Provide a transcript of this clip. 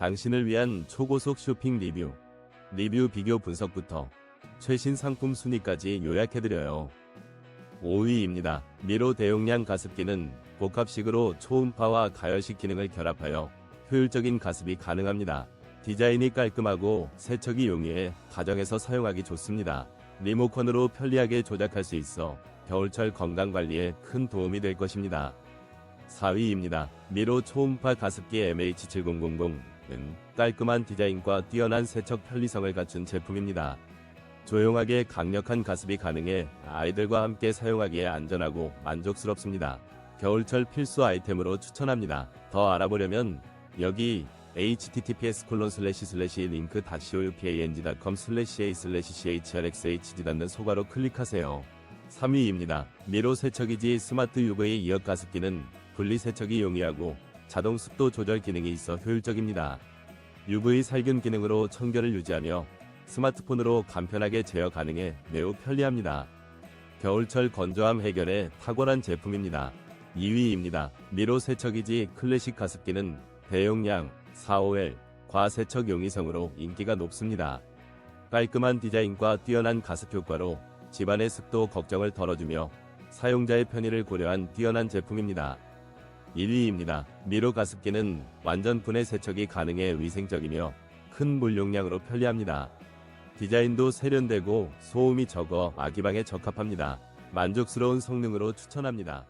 당신을 위한 초고속 쇼핑 리뷰, 리뷰 비교 분석부터 최신 상품 순위까지 요약해드려요. 5위입니다. 미로 대용량 가습기는 복합식으로 초음파와 가열식 기능을 결합하여 효율적인 가습이 가능합니다. 디자인이 깔끔하고 세척이 용이해 가정에서 사용하기 좋습니다. 리모컨으로 편리하게 조작할 수 있어 겨울철 건강관리에 큰 도움이 될 것입니다. 4위입니다. 미로 초음파 가습기 MH7000 은 깔끔한 디자인과 뛰어난 세척 편리성을 갖춘 제품입니다. 조용하게 강력한 가습이 가능해 아이들과 함께 사용하기에 안전하고 만족스럽습니다. 겨울철 필수 아이템으로 추천합니다. 더 알아보려면 여기 https link oupang.com a chrxhd 닫는 소가로 클릭하세요. 3위입니다. 미로 세척이지 스마트 UV 이어 가습기는 분리 세척이 용이하고 자동 습도 조절 기능이 있어 효율적입니다. UV 살균 기능으로 청결을 유지하며 스마트폰으로 간편하게 제어 가능해 매우 편리합니다. 겨울철 건조함 해결에 탁월한 제품입니다. 2위입니다. 미로 세척이지 클래식 가습기는 대용량 4OL 과세척 용이성으로 인기가 높습니다. 깔끔한 디자인과 뛰어난 가습 효과로 집안의 습도 걱정을 덜어주며 사용자의 편의를 고려한 뛰어난 제품입니다. 1위입니다. 미로 가습기는 완전 분해 세척이 가능해 위생적이며 큰 물용량으로 편리합니다. 디자인도 세련되고 소음이 적어 아기방에 적합합니다. 만족스러운 성능으로 추천합니다.